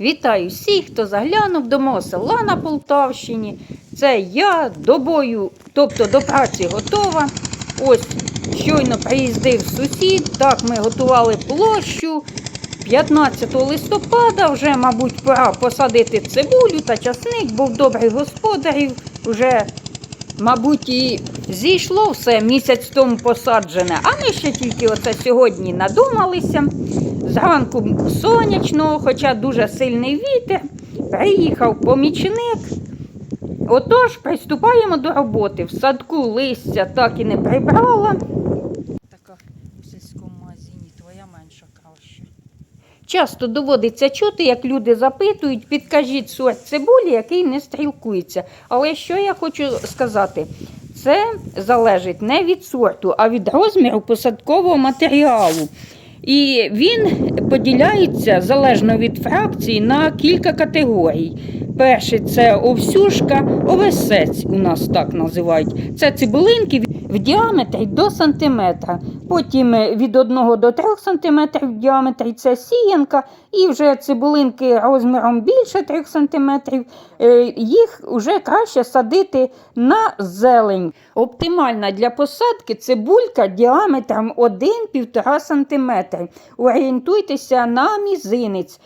Вітаю всіх, хто заглянув до мого села на Полтавщині. Це я до бою, тобто до праці готова. Ось щойно приїздив сусід. Так, ми готували площу. 15 листопада вже, мабуть, пора посадити цибулю та часник, був добрий господарів. Вже, мабуть, і зійшло все місяць тому посаджене. А ми ще тільки оце сьогодні надумалися. Зранку сонячно, хоча дуже сильний вітер, приїхав помічник. Отож, приступаємо до роботи. В садку листя так і не прибрала. Така у сільському магазині твоя менша краще. Часто доводиться чути, як люди запитують, підкажіть сорт цибулі, який не стрілкується. Але що я хочу сказати? Це залежить не від сорту, а від розміру посадкового матеріалу. І він поділяється залежно від фракції на кілька категорій. Перший це овсюшка, овесець у нас так називають. Це цибулинки в діаметрі до сантиметра. Потім від 1 до 3 сантиметрів в діаметрі це сіянка, і вже цибулинки розміром більше 3 сантиметрів. е, Їх вже краще садити на зелень. Оптимальна для посадки цибулька діаметром 1-1,5 см. Орієнтуйтеся на мізинець.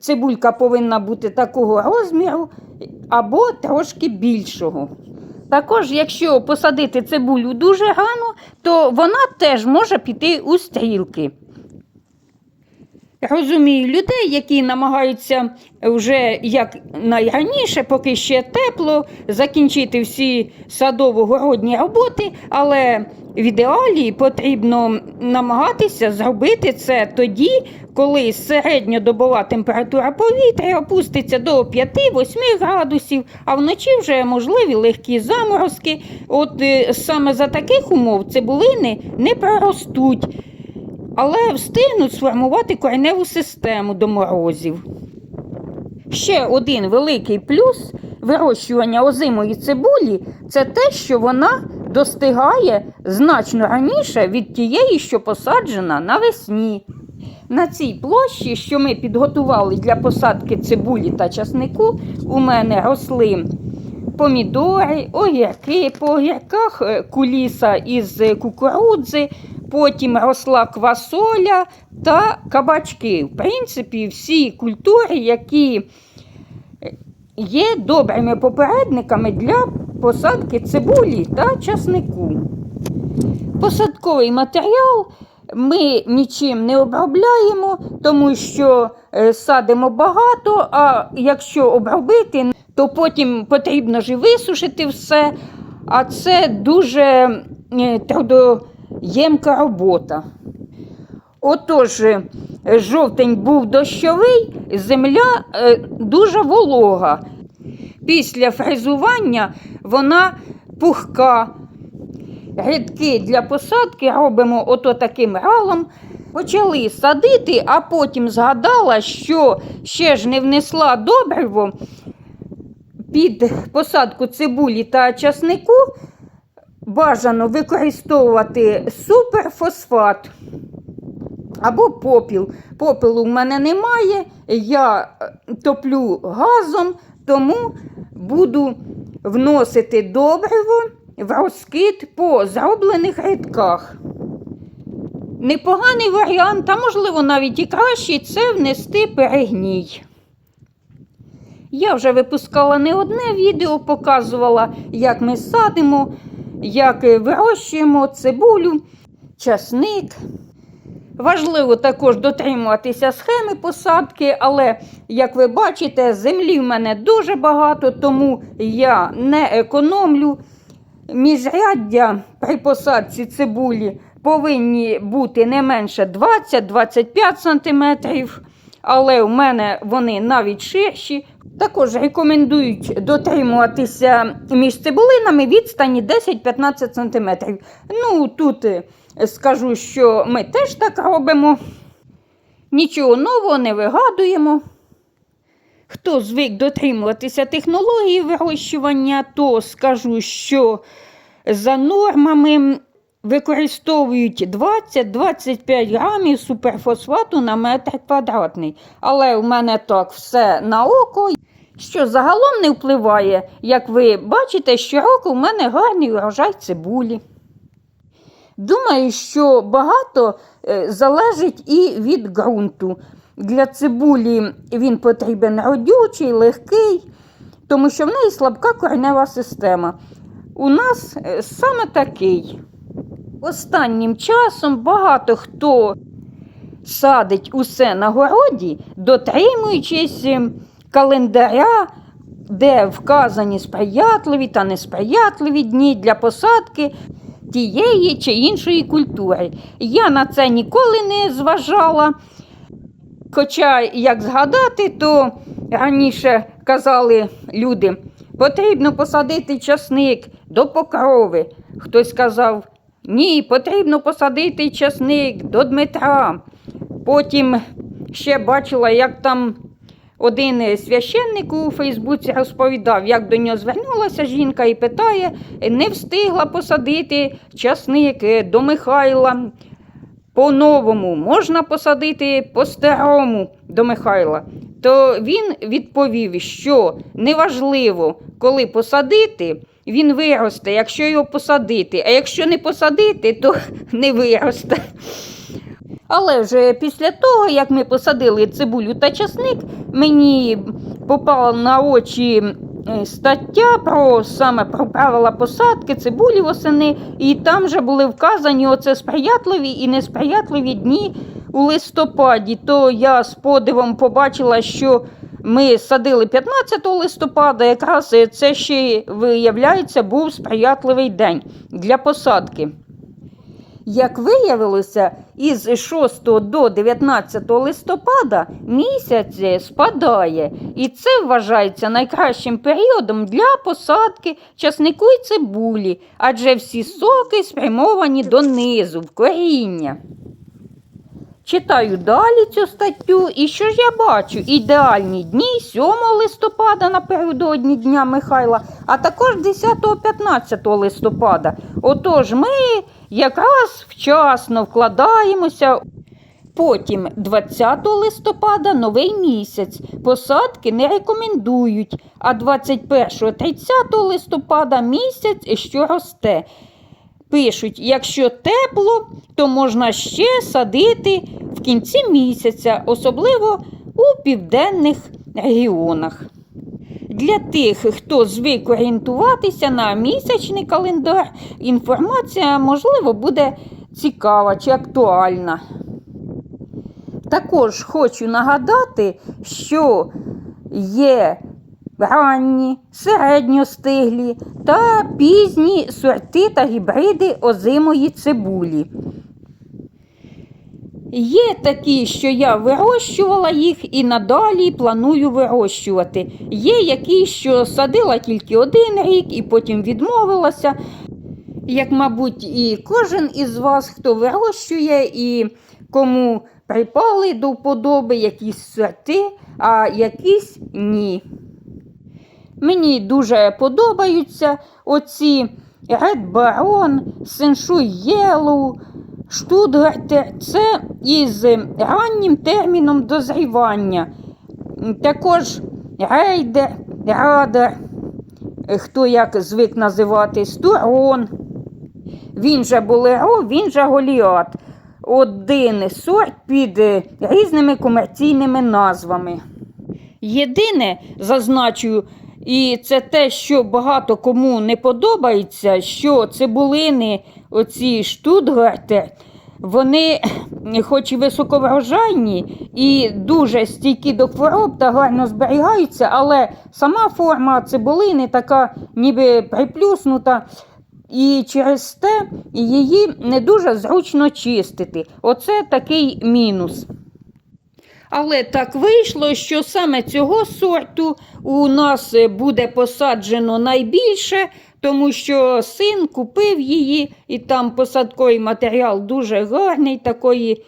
Цибулька повинна бути такого розміру або трошки більшого. Також, якщо посадити цибулю дуже рано, то вона теж може піти у стрілки. Розумію людей, які намагаються вже як найраніше, поки ще тепло, закінчити всі садово-городні роботи, але в ідеалі потрібно намагатися зробити це тоді, коли середньодобова температура повітря опуститься до 5-8 градусів, а вночі вже можливі легкі заморозки. От е, саме за таких умов цибулини не проростуть але встигнуть сформувати кореневу систему до морозів. Ще один великий плюс вирощування озимої цибулі це те, що вона достигає значно раніше від тієї, що посаджена навесні. На цій площі, що ми підготували для посадки цибулі та часнику, у мене росли помідори, огірки, по огірках е, куліса із кукурудзи, потім росла квасоля та кабачки. В принципі, всі культури, які е, є добрими попередниками для посадки цибулі та часнику. Посадковий матеріал ми нічим не обробляємо, тому що е, садимо багато, а якщо обробити, то потім потрібно ж висушити все. А це дуже е, трудоємка робота. Отож, е, жовтень був дощовий, земля дуже волога. Після фрезування вона пухка. Грядки для посадки робимо ото таким ралом. Почали садити, а потім згадала, що ще ж не внесла добриво під посадку цибулі та часнику. Бажано використовувати суперфосфат або попіл. Попелу в мене немає, я топлю газом, тому буду вносити добриво в розкид по зроблених рядках. Непоганий варіант, а можливо навіть і кращий, це внести перегній. Я вже випускала не одне відео, показувала, як ми садимо, як вирощуємо цибулю, часник. Важливо також дотримуватися схеми посадки, але, як ви бачите, землі в мене дуже багато, тому я не економлю. Міжряддя при посадці цибулі повинні бути не менше 20-25 см, але у мене вони навіть ширші. Також рекомендують дотримуватися між цибулинами відстані 10-15 см. Ну, тут е, скажу, що ми теж так робимо. Нічого нового не вигадуємо. Хто звик дотримуватися технології вирощування, то скажу, що за нормами використовують 20-25 грамів суперфосфату на метр квадратний. Але у мене так все на око, що загалом не впливає. Як ви бачите, щороку у мене гарний урожай цибулі. Думаю, що багато е, залежить і від ґрунту. Для цибулі він потрібен родючий, легкий, тому що в неї слабка коренева система. У нас е, саме такий. Останнім часом багато хто садить усе на городі, дотримуючись е, календаря, де вказані сприятливі та несприятливі дні для посадки тієї чи іншої культури. Я на це ніколи не зважала. Хоча, як згадати, то раніше казали люди, потрібно посадити часник до покрови. Хтось сказав, ні, потрібно посадити часник до Дмитра. Потім ще бачила, як там один священник у Фейсбуці розповідав, як до нього звернулася жінка і питає, не встигла посадити часник до Михайла. По-новому можна посадити по-старому до Михайла. То він відповів, що неважливо, коли посадити, він виросте, якщо його посадити, а якщо не посадити, то не виросте. Але вже після того, як ми посадили цибулю та часник, мені попала на очі е, стаття про саме про правила посадки цибулі восени, і там вже були вказані оце сприятливі і несприятливі дні у листопаді. То я з подивом побачила, що ми садили 15 листопада, якраз це ще виявляється був сприятливий день для посадки. Як виявилося, із 6 до 19 листопада місяць спадає, і це вважається найкращим періодом для посадки часнику і цибулі, адже всі соки спрямовані донизу, в коріння. Читаю далі цю статтю, і що ж я бачу? Ідеальні дні 7 листопада напередодні Дня Михайла, а також 10-15 листопада. Отож, ми якраз вчасно вкладаємося. Потім 20 листопада новий місяць. Посадки не рекомендують, а 21-30 листопада місяць, що росте. Пишуть, якщо тепло, то можна ще садити в кінці місяця, особливо у південних регіонах. Для тих, хто звик орієнтуватися на місячний календар, інформація, можливо, буде цікава чи актуальна. Також хочу нагадати, що є ранні, середньостиглі та пізні сорти та гібриди озимої цибулі. Є такі, що я вирощувала їх і надалі планую вирощувати. Є які, що садила тільки один рік і потім відмовилася. Як, мабуть, і кожен із вас, хто вирощує і кому припали до вподоби якісь сорти, а якісь ні. Мені дуже подобаються оці Red Baron, Сеншуй Yellow, Штутгартер. Це із раннім терміном дозрівання. Також рейдер, радар, хто як звик називати, стурон. Він же болеро, він же голіат. Один сорт під різними комерційними назвами. Єдине, зазначу, і це те, що багато кому не подобається, що цибулини, оці штутгарти, вони, хоч і високоврожайні і дуже стійкі до хвороб та гарно зберігаються, але сама форма цибулини така ніби приплюснута. І через те її не дуже зручно чистити. Оце такий мінус. Але так вийшло, що саме цього сорту у нас буде посаджено найбільше, тому що син купив її, і там посадковий матеріал дуже гарний, такої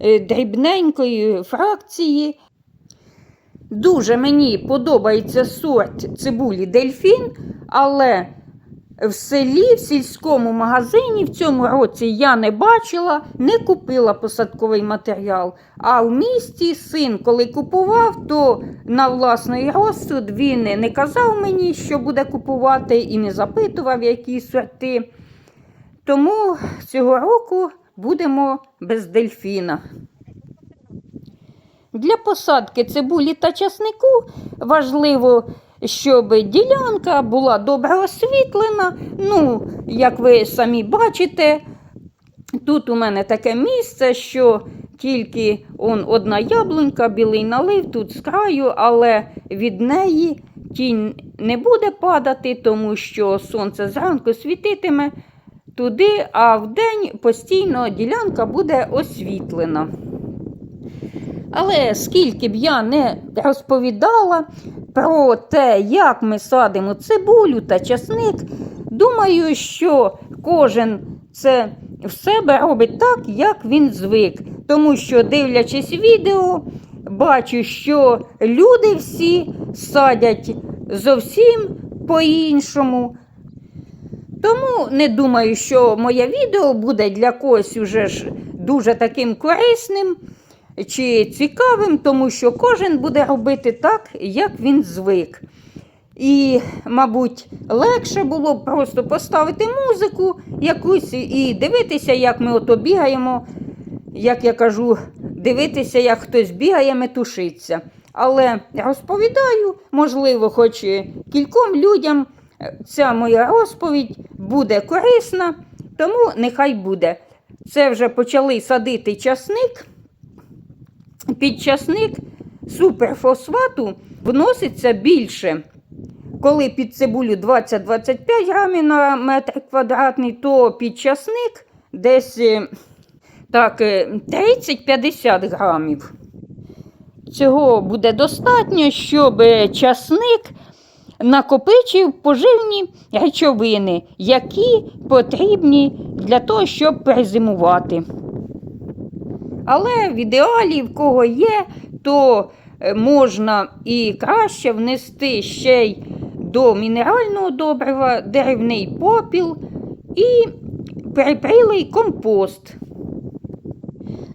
е, дрібненької фракції. Дуже мені подобається сорт цибулі дельфін, але в селі, в сільському магазині в цьому році я не бачила, не купила посадковий матеріал. А в місті син, коли купував, то на власний розсуд він не казав мені, що буде купувати, і не запитував, які сорти. Тому цього року будемо без дельфіна. Для посадки цибулі та часнику важливо, щоб ділянка була добре освітлена. Ну, як ви самі бачите, тут у мене таке місце, що тільки он, одна яблунька, білий налив тут з краю, але від неї тінь не буде падати, тому що сонце зранку світитиме туди, а вдень постійно ділянка буде освітлена. Але скільки б я не розповідала про те, як ми садимо цибулю та часник, думаю, що кожен це в себе робить так, як він звик. Тому що, дивлячись відео, бачу, що люди всі садять зовсім по-іншому. Тому не думаю, що моє відео буде для когось уже ж дуже таким корисним чи цікавим, тому що кожен буде робити так, як він звик. І, мабуть, легше було б просто поставити музику якусь і дивитися, як ми ото бігаємо, як я кажу, дивитися, як хтось бігає, метушиться. Але розповідаю, можливо, хоч кільком людям е, ця моя розповідь буде корисна, тому нехай буде. Це вже почали садити часник. Під часник суперфосфату вноситься більше. Коли під цибулю 20-25 грамів на метр квадратний, то під часник десь е, так, е, 30-50 грамів. Цього буде достатньо, щоб е, часник накопичив поживні речовини, які потрібні для того, щоб перезимувати. Але в ідеалі, в кого є, то е, можна і краще внести ще й до мінерального добрива деревний попіл і перепрілий компост.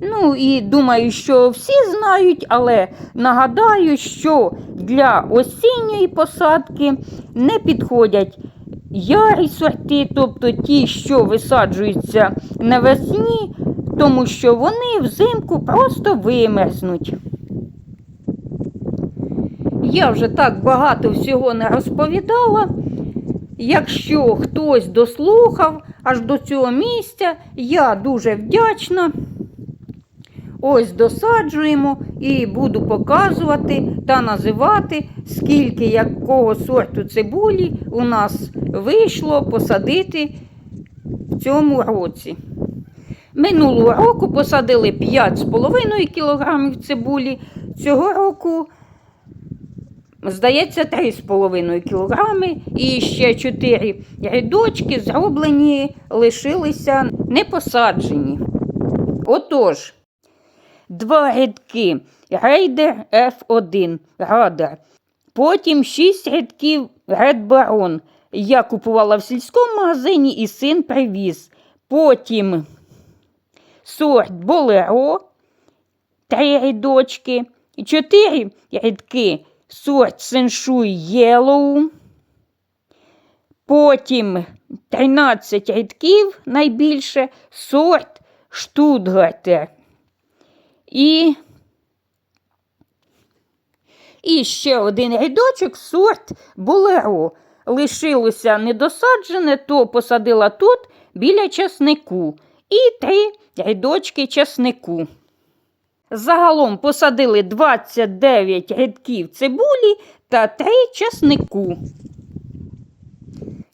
Ну і думаю, що всі знають, але нагадаю, що для осінньої посадки не підходять ярі сорти, тобто ті, що висаджуються навесні, тому що вони взимку просто вимерзнуть. Я вже так багато всього не розповідала. Якщо хтось дослухав аж до цього місця, я дуже вдячна. Ось досаджуємо і буду показувати та називати, скільки якого сорту цибулі у нас вийшло посадити в цьому році. Минулого року посадили 5,5 кг цибулі. Цього року, здається, 3,5 кг. І ще 4 рядочки зроблені, лишилися непосаджені. Отож, два рядки рейдер F1 радар. Потім 6 рядків Red Baron. Я купувала в сільському магазині і син привіз. Потім сорт Болеро, три рядочки, і чотири рядки сорт Сеншуй Єлоу. Потім 13 рядків найбільше сорт Штутгартер. І, і ще один рядочок сорт Болеро. Лишилося недосаджене, то посадила тут біля часнику. І три рядочки часнику. Загалом посадили 29 рядків цибулі та 3 часнику.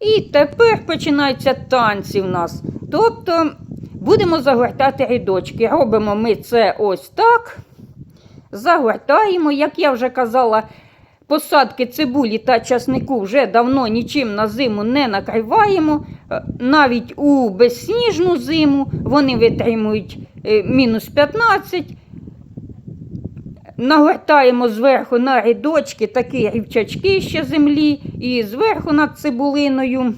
І тепер починаються танці в нас. Тобто будемо загортати рядочки. Робимо ми це ось так. Загортаємо, як я вже казала, посадки цибулі та часнику вже давно нічим на зиму не накриваємо. Е, Навіть у безсніжну зиму вони витримують е, мінус 15. Нагортаємо зверху на рядочки такі рівчачки ще землі, і зверху над цибулиною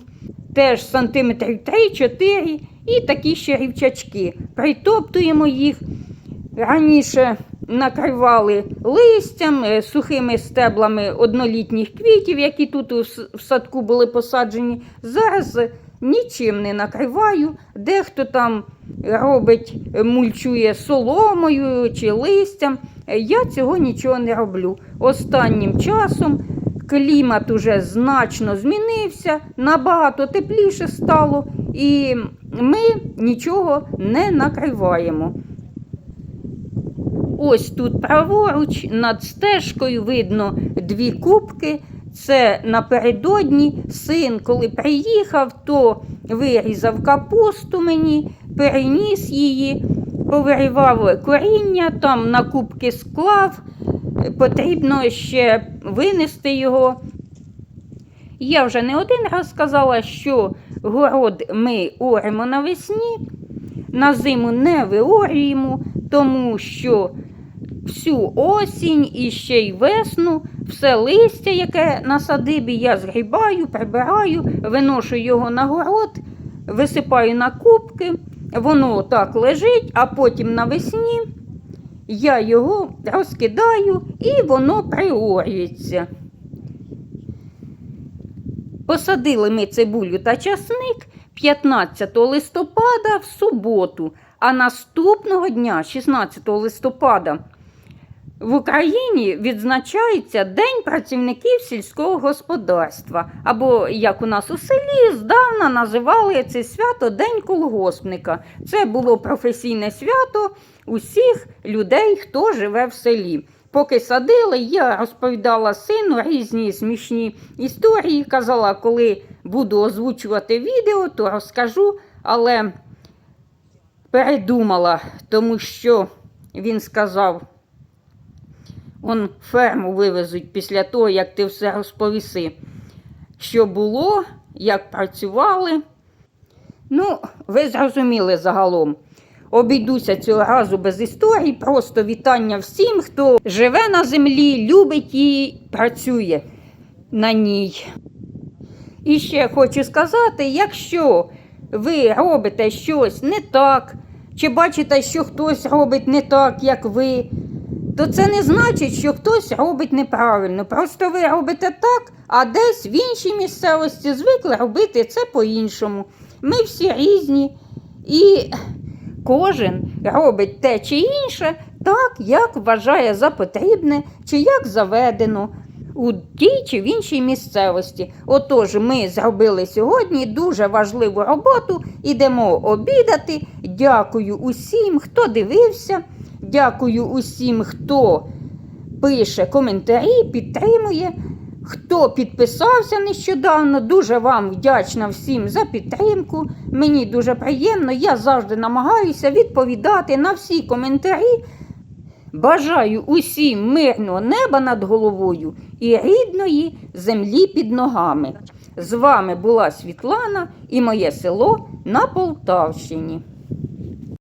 теж сантиметрів 3-4 і такі ще рівчачки. Притоптуємо їх. Раніше накривали листям, е, сухими стеблами однолітніх квітів, які тут в садку були посаджені. Зараз нічим не накриваю. Дехто там робить, е, мульчує соломою чи листям. Е, Я цього нічого не роблю. Останнім часом клімат уже значно змінився, набагато тепліше стало, і ми нічого не накриваємо. Ось тут праворуч над стежкою видно дві кубки. Це напередодні син, коли приїхав, то вирізав капусту мені, переніс її, повиривав коріння, там на кубки склав. Потрібно ще винести його. Я вже не один раз сказала, що город ми оремо навесні, на зиму не виорюємо, тому що всю осінь і ще й весну все листя, яке на садибі, я згрібаю, прибираю, виношу його на город, висипаю на кубки, воно так лежить, а потім навесні я його розкидаю і воно приорюється. Посадили ми цибулю та часник 15 листопада в суботу, а наступного дня, 16 листопада, в Україні відзначається День працівників сільського господарства, або, як у нас у селі, здавна називали це свято День колгоспника. Це було професійне свято усіх людей, хто живе в селі. Поки садили, я розповідала сину різні смішні історії. Казала, коли буду озвучувати відео, то розкажу, але передумала, тому що він сказав, он ферму вивезуть після того, як ти все розповіси, що було, як працювали. Ну, ви зрозуміли загалом. Обійдуся цього разу без історій, просто вітання всім, хто живе на землі, любить її, працює на ній. І ще хочу сказати, якщо ви робите щось не так, чи бачите, що хтось робить не так, як ви, то це не значить, що хтось робить неправильно. Просто ви робите так, а десь в іншій місцевості звикли робити це по-іншому. Ми всі різні. І кожен робить те чи інше так, як вважає за потрібне, чи як заведено у тій чи в іншій місцевості. Отож, ми зробили сьогодні дуже важливу роботу, ідемо обідати. Дякую усім, хто дивився. Дякую усім, хто пише коментарі, підтримує. Хто підписався нещодавно, дуже вам вдячна всім за підтримку. Мені дуже приємно. Я завжди намагаюся відповідати на всі коментарі. Бажаю усім мирного неба над головою і рідної землі під ногами. З вами була Світлана і моє село на Полтавщині.